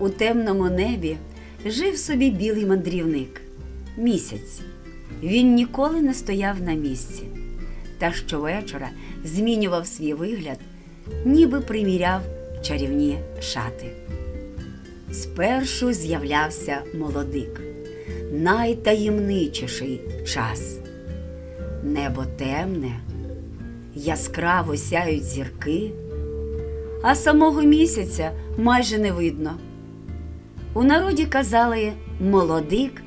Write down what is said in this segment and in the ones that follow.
У темному небі жив собі білий мандрівник місяць. Він ніколи не стояв на місці, та щовечора змінював свій вигляд, ніби приміряв чарівні шати. Спершу з'являвся молодик, найтаємничіший час. Небо темне, яскраво сяють зірки, а самого місяця майже не видно. У народі казали, молодик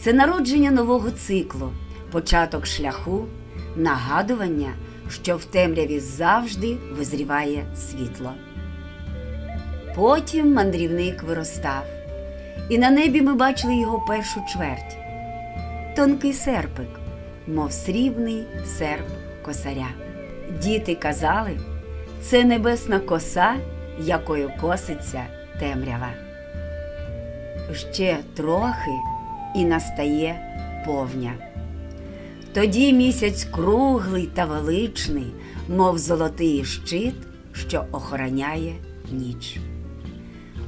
це народження нового циклу, початок шляху, нагадування, що в темряві завжди визріває світло. Потім мандрівник виростав, і на небі ми бачили його першу чверть. Тонкий серпик, мов срібний серп косаря. Діти казали, це небесна коса, якою коситься темрява. Ще трохи і настає повня. Тоді місяць круглий та величний, мов золотий щит, що охороняє ніч.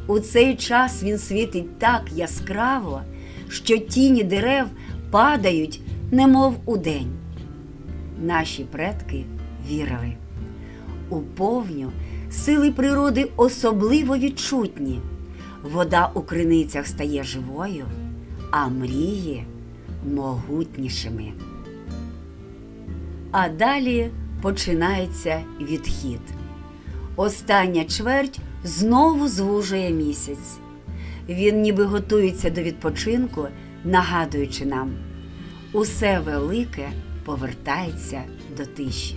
У цей час він світить так яскраво, що тіні дерев падають, немов у день. Наші предки вірили. У повню сили природи особливо відчутні. Вода у криницях стає живою, а мрії могутнішими. А далі починається відхід. Остання чверть знову звужує місяць. Він ніби готується до відпочинку, нагадуючи нам, усе велике повертається до тиші.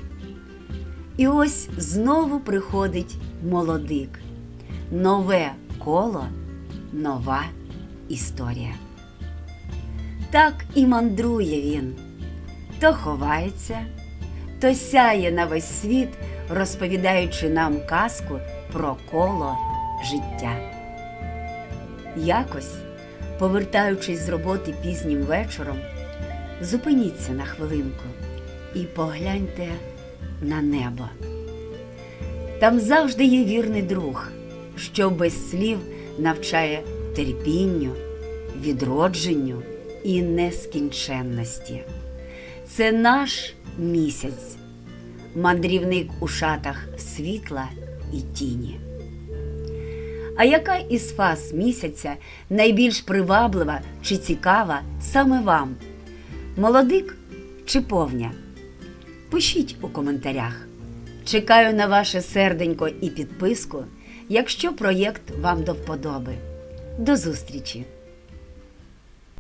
І ось знову приходить молодик, нове коло, нова історія. Так і мандрує він, то ховається, то сяє на весь світ, розповідаючи нам казку про коло життя. Якось, повертаючись з роботи пізнім вечором, зупиніться на хвилинку і погляньте на небо. Там завжди є вірний друг, що без слів навчає терпінню, відродженню і нескінченності. Це наш місяць, мандрівник у шатах світла і тіні. А яка із фаз місяця найбільш приваблива чи цікава саме вам? Молодик чи повня? Пишіть у коментарях. Чекаю на ваше серденько і підписку, якщо проєкт вам до вподоби. До зустрічі!